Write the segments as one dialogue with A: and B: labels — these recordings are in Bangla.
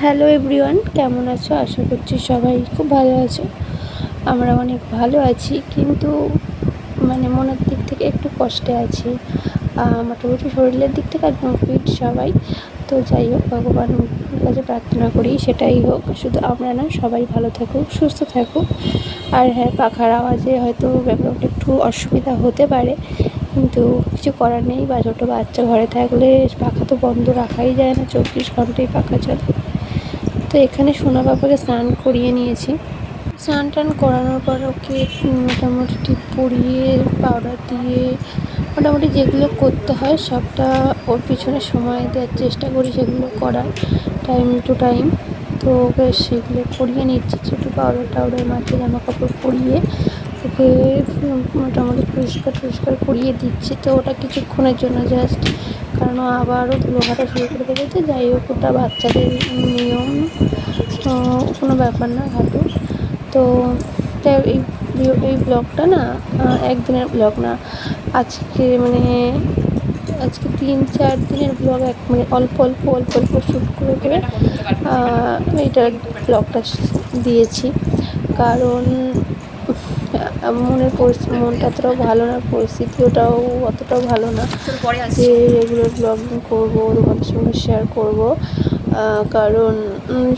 A: হ্যালো এভরিওয়ান কেমন আছো? আশা করছি সবাই খুব ভালো আছো। আমরা অনেক ভালো আছি, কিন্তু মানে মনের দিক থেকে একটু কষ্টে আছি। মোটামুটি শরীরের দিক থেকে একদম ফিট সবাই। তো যাই হোক, ভগবানের কাছে প্রার্থনা করি, সেটাই হোক। শুধু আমরা না, সবাই ভালো থাকুক, সুস্থ থাকুক। আর হ্যাঁ পাখার আওয়াজে হয়তো ব্যাকগ্রাউন্ডে একটু অসুবিধা হতে পারে। কিন্তু কিছু করার নেই। বা ছোটো বাচ্চা ঘরে থাকলে পাখা তো বন্ধ রাখাই যায় না, চব্বিশ ঘন্টাই পাখা চলে। তো এখানে সোনা বাবাকে স্নান করিয়ে নিয়েছি। স্নান টান করানোর পর ওকে মোটামুটি টিপ পরিয়ে পাউডার দিয়ে মোটামুটি যেগুলো করতে হয় সবটা ওর পিছনে সময় দেওয়ার চেষ্টা করি সেগুলো করার টাইম টু টাইম তো ওকে সেগুলো করিয়ে নিচ্ছি। ছোটো পাউডার টাউডার মাথায় জামা কাপড় পরিয়ে ওকে মোটামুটি পরিষ্কার, টরিষ্কার করিয়ে দিচ্ছি। তো ওটা কিছুক্ষণের জন্য জাস্ট কারণ আবারও ধুলো ঘাটা শুরু করে দেবে যাই হোক, ওটা বাচ্চাদের নিয়ম। কোনো ব্যাপার না ঘাটু তো তাই এই এই ব্লগটা না একদিনের ব্লগ না, আজকে মানে আজকে তিন, চার দিনের ব্লগ এক মানে অল্প অল্প অল্প অল্প শ্যুট করে করে এইটার ব্লগটা দিয়েছি। কারণ পরিস্থিতি মনটা অতটাও ভালো না পরিস্থিতিটাও অতটাও ভালো না যে রেগুলার ব্লগিং করব তোমাদের সঙ্গে শেয়ার করব। কারণ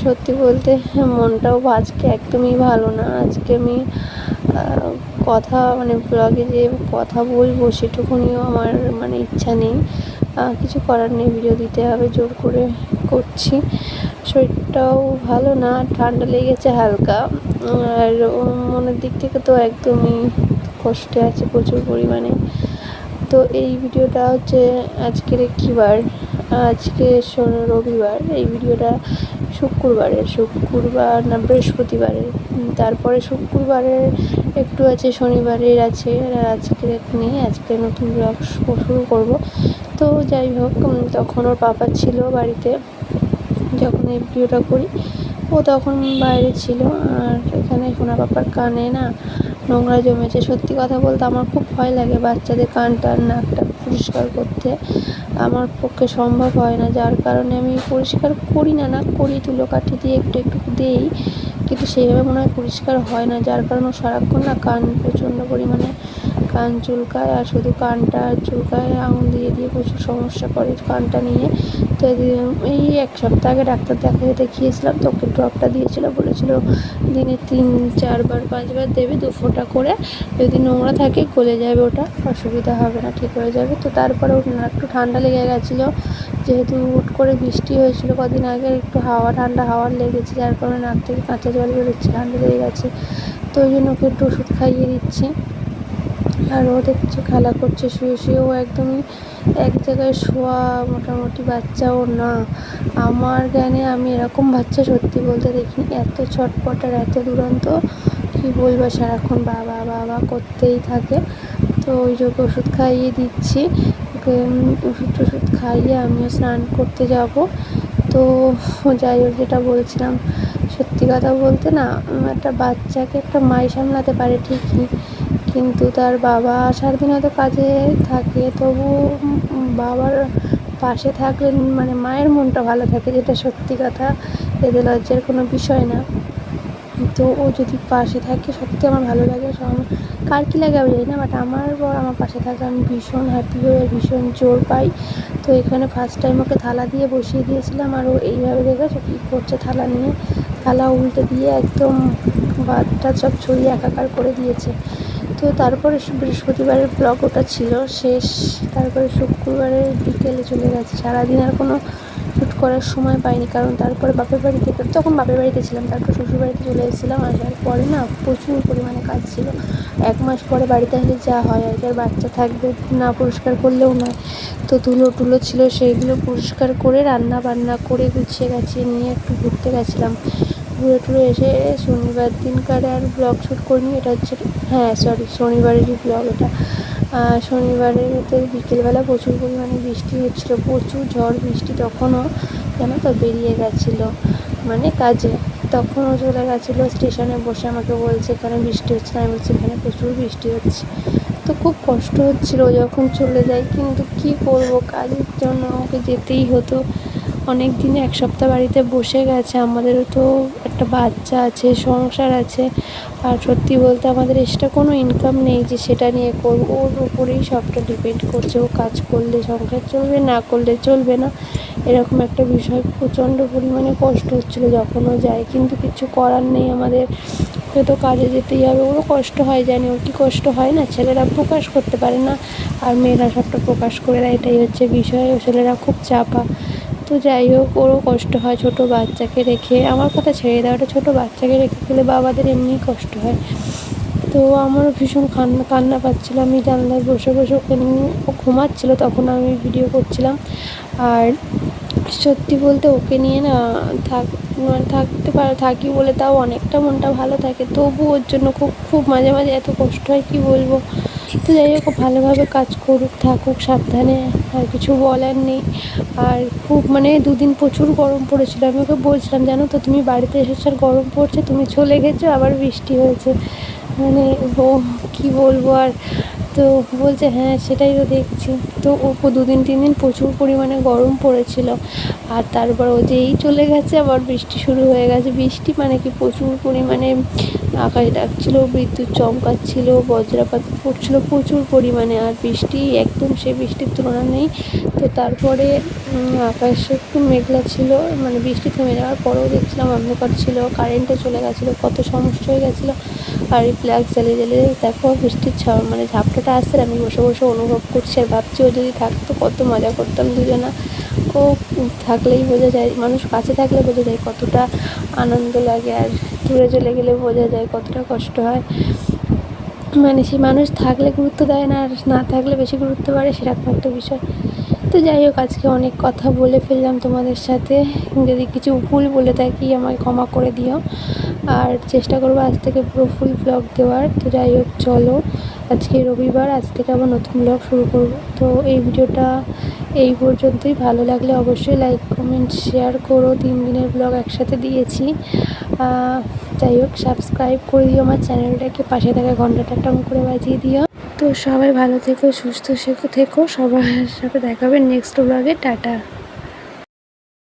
A: সত্যি বলতে মনটাও আজকে একদমই ভালো না। আজকে আমি কথা মানে ব্লগে যে কথা বলব সেটুকুনিও আমার মানে ইচ্ছা নেই। কিছু করার নেই ভিডিও দিতে হবে জোর করে করছি। শরীরটাও ভালো না, ঠান্ডা লেগেছে হালকা। আর মনের দিক থেকে তো একদমই কষ্টে আছে প্রচুর পরিমাণে। তো এই ভিডিওটা হচ্ছে আজকের কী বার আজকে রবিবার, এই ভিডিওটা শুক্রবারের, শুক্রবার না বৃহস্পতিবারের। তারপরে শুক্রবারের একটু আছে, শনিবারের আছে, আর আজকের এক নেই আজকে নতুন ব্লগ শুরু করব। তো যাই হোক তখন ওর পাপা ছিল বাড়িতে। যখন এই ভিডিওটা করি, ও তখন বাইরে ছিল। আর এখানে সোনা পাপার কানে না নোংরা জমেছে। সত্যি কথা বলতে আমার খুব ভয় লাগে বাচ্চাদের কান টান নাকটা পরিষ্কার করতে। আমার পক্ষে সম্ভব হয় না। যার কারণে আমি পরিষ্কার করি না না করি, তুলো কাঠি দিয়ে একটু একটু দেই। কিন্তু সেইভাবে মনে হয় পরিষ্কার হয় না। যার কারণে সারাক্ষণ না কান, প্রচণ্ড পরিমাণে কান চুলকায়। আর শুধু কানটা চুলকায় আঙুল দিয়ে দিয়ে প্রচুর সমস্যা করে কানটা নিয়ে। তো এই এক সপ্তাহ আগে ডাক্তার দেখাতে দেখিয়েছিলাম তো ওকে ড্রপটা দিয়েছিল, বলেছিল দিনে তিন, চারবার, পাঁচবার দেবে দু ফোঁটা করে। যদি নোংরা থাকে গলে যাবে ওটা, অসুবিধা হবে না, ঠিক হয়ে যাবে। তো তারপরে না একটু ঠান্ডা লেগে গেছিল, যেহেতু হুট করে বৃষ্টি হয়েছিল কদিন আগে, একটু হাওয়া, ঠান্ডা হাওয়ার লেগেছে, যার কারণে নাক থেকে কাঁচা জল বেরোচ্ছে, ঠান্ডা লেগে গেছে। তো ওই জন্য ওকে একটু ওষুধ খাইয়ে দিচ্ছি। আর ও দেখছে খেলা করছে, শুয়ে শুয়েও একদমই এক জায়গায় শোয়া মোটামুটি বাচ্চাও না। আমার জ্ঞানে আমি এরকম বাচ্চা সত্যি বলতে দেখিনি। এত ছটপট আর এত দুরন্ত, কী বলব, সারাক্ষণ বাবা বাবা করতেই থাকে। তো ওই যোগ ওষুধ খাইয়ে দিচ্ছি। ওকে ওষুধ টষুধ খাইয়ে আমিও স্নান করতে যাব। তো যাই হোক, যেটা বলছিলাম, সত্যি কথা বলতে না একটা বাচ্চাকে একটা মাই সামলাতে পারে ঠিকই। কিন্তু তার বাবা সারাদিন হয়তো কাজে থাকে, তবু বাবার পাশে থাকলে মানে মায়ের মনটা ভালো থাকে যেটা সত্যি কথা এতে লজ্জার কোনো বিষয় না। তো ও যদি পাশে থাকে সত্যি আমার ভালো লাগে কার কী লাগে আমি জানি না বাট আমার বর আমার পাশে থাকলে আমি ভীষণ হ্যাপি হয়ে ভীষণ জোর পাই। তো এখানে ফার্স্ট টাইম ওকে থালা দিয়ে বসিয়ে দিয়েছিলাম আর ও এইভাবে দেখেছ কী করছে থালা নিয়ে। থালা উল্টে দিয়ে একদম ভাতটা সব ছড়িয়ে একাকার করে দিয়েছে। তো তারপরে বৃহস্পতিবারের ব্লগ ওটা ছিল, শেষ। তারপরে শুক্রবারের বিকেলে চলে গেছে। সারাদিন আর কোনো শ্যুট করার সময় পাইনি, কারণ তারপরে বাপের বাড়ি থেকে তখন বাপের বাড়িতে ছিলাম, তারপর শ্বশুর বাড়িতে চলে এসেছিলাম। আসার পরে না প্রচুর পরিমাণে কাজ ছিল। এক মাস পরে বাড়িতে আসলে যা হয় আর আর বাচ্চা থাকবে না পরিষ্কার করলেও নয়। তো তুলো টুলো ছিল, সেইগুলো পরিষ্কার করে রান্না বান্না করে গুছিয়ে গেছে নিয়ে একটু ঘুরতে গেছিলাম। ঘুরে এসে শনিবার দিনকার আর ব্লগ শ্যুট করিনি, এটা হচ্ছে হ্যাঁ সরি শনিবারেরই ব্লগ এটা। শনিবারের বিকেলবেলা প্রচুর পরিমাণে বৃষ্টি হচ্ছিল, প্রচুর ঝড় বৃষ্টি তখনও যেন তো বেরিয়ে গেছিল মানে কাজে। তখনও চলে গেছিল, স্টেশনে বসে আমাকে বলছে এখানে বৃষ্টি হচ্ছে আমি বলছি, এখানে প্রচুর বৃষ্টি হচ্ছে। তো খুব কষ্ট হচ্ছিল যখন চলে যায় কিন্তু কি করব, কাজের জন্য আমাকে যেতেই হতো। অনেক দিনে এক সপ্তাহ বাড়িতে বসে গেছে। আমাদেরও তো একটা বাচ্চা আছে, সংসার আছে। আর সত্যি বলতে আমাদের এক্সট্রা কোনো ইনকাম নেই যে সেটা নিয়ে করব। ওর উপরেই সবটা ডিপেন্ড করছে। ও কাজ করলে সংসার চলবে, না করলে চলবে না। এরকম একটা বিষয়। প্রচণ্ড পরিমাণে কষ্ট হচ্ছিল যখন ও যায়। কিন্তু কিছু করার নেই আমাদের। তো কাজে যেতেই হবে। ওরও কষ্ট হয়, জানি। ওর কি কষ্ট হয় না? ছেলেরা প্রকাশ করতে পারে না। আর মেয়েরা সবটা প্রকাশ করে দেয়। এটাই হচ্ছে বিষয়। ছেলেরা খুব চাপা। তো যাই হোক, ওরও কষ্ট হয় ছোটো বাচ্চাকে রেখে। আমার কথা ছেড়ে দাও, ওটা ছোটো বাচ্চাকে রেখে গেলে বাবাদের এমনিই কষ্ট হয়। তো আমারও ভীষণ কান্না কান্না পাচ্ছিলো। আমি জানলায় বসে বসে ওকে ও ঘুমাচ্ছিলো, তখন আমি ভিডিও করছিলাম। আর সত্যি বলতে ওকে নিয়ে না থাক মানে থাকতে পার, থাকি বলে তাও অনেকটা মনটা ভালো থাকে। তবু ওর জন্য খুব খুব মাঝে মাঝে এত কষ্ট হয়, কী বলব? তো যাই হোক ভালোভাবে কাজ করুক, থাকুক, সাবধানে আর কিছু বলার নেই। আর খুব মানে দুদিন প্রচুর গরম পড়েছিল। আমি ওকে বলছিলাম, জানো তো, তুমি বাড়িতে এসেছ আর গরম পড়ছে, তুমি চলে গেছো, আবার বৃষ্টি হয়েছে। মানে ও কী বলব আর, তো বলছে হ্যাঁ সেটাই তো দেখছি। তো ও দুদিন, তিন দিন প্রচুর পরিমাণে গরম পড়েছিল। আর তারপর ও যেই চলে গেছে, আবার বৃষ্টি শুরু হয়ে গেছে। বৃষ্টি মানে কি? প্রচুর পরিমাণে আকাশ ডাকছিল, বিদ্যুৎ চমকাচ্ছিল বজ্রপাত পড়ছিল প্রচুর পরিমাণে আর বৃষ্টি, একদম সে বৃষ্টির তুলনা নেই। তো তারপরে আকাশ একটু মেঘলা ছিল মানে বৃষ্টি থেমে যাওয়ার পরেও দেখছিলাম অন্ধকার ছিল, কারেন্টও চলে গেছিল, কত সমস্যা হয়ে গেছিল। আর এই ফ্ল্যাগ জ্বালিয়ে জ্বালিয়ে দেখো বৃষ্টির ছ মানে ঝাপটাটা আসছে, আমি বসে বসে অনুভব করছি আর ভাবছি ও যদি থাকতো, কত মজা করতাম দুজনা। ও থাকলেই বোঝা যায়, মানুষ কাছে থাকলে বোঝা যায় কতটা আনন্দ লাগে আর দূরে চলে গেলে বোঝা যায় কতটা কষ্ট হয়। মানে সেই মানুষ থাকলে গুরুত্ব দেয় না, আর না থাকলে বেশি গুরুত্ব বাড়ে সেরকম একটা বিষয়। তো যাই হোক, আজকে অনেক কথা বলে ফেললাম তোমাদের সাথে। যদি কিছু ভুল বলে থাকি আমায় ক্ষমা করে দিও। আর চেষ্টা করব আজ থেকে পুরো ফুল ব্লগ দেওয়ার। তো যাই হোক, চলো আজকে রবিবার আজ থেকে আবার নতুন ব্লগ শুরু করব। তো এই ভিডিওটা এই পর্যন্তই। ভালো লাগলে অবশ্যই লাইক কমেন্ট শেয়ার করো। তিন দিনের ব্লগ একসাথে দিয়েছি। যাই হোক সাবস্ক্রাইব করে দিও আমার চ্যানেলটাকে পাশে থাকা ঘন্টাটা টং করে বাজিয়ে দিও। তো সবাই ভালো থেকো, সুস্থ থেকো সবার সাথে দেখাবে নেক্সট ব্লগে টাটা।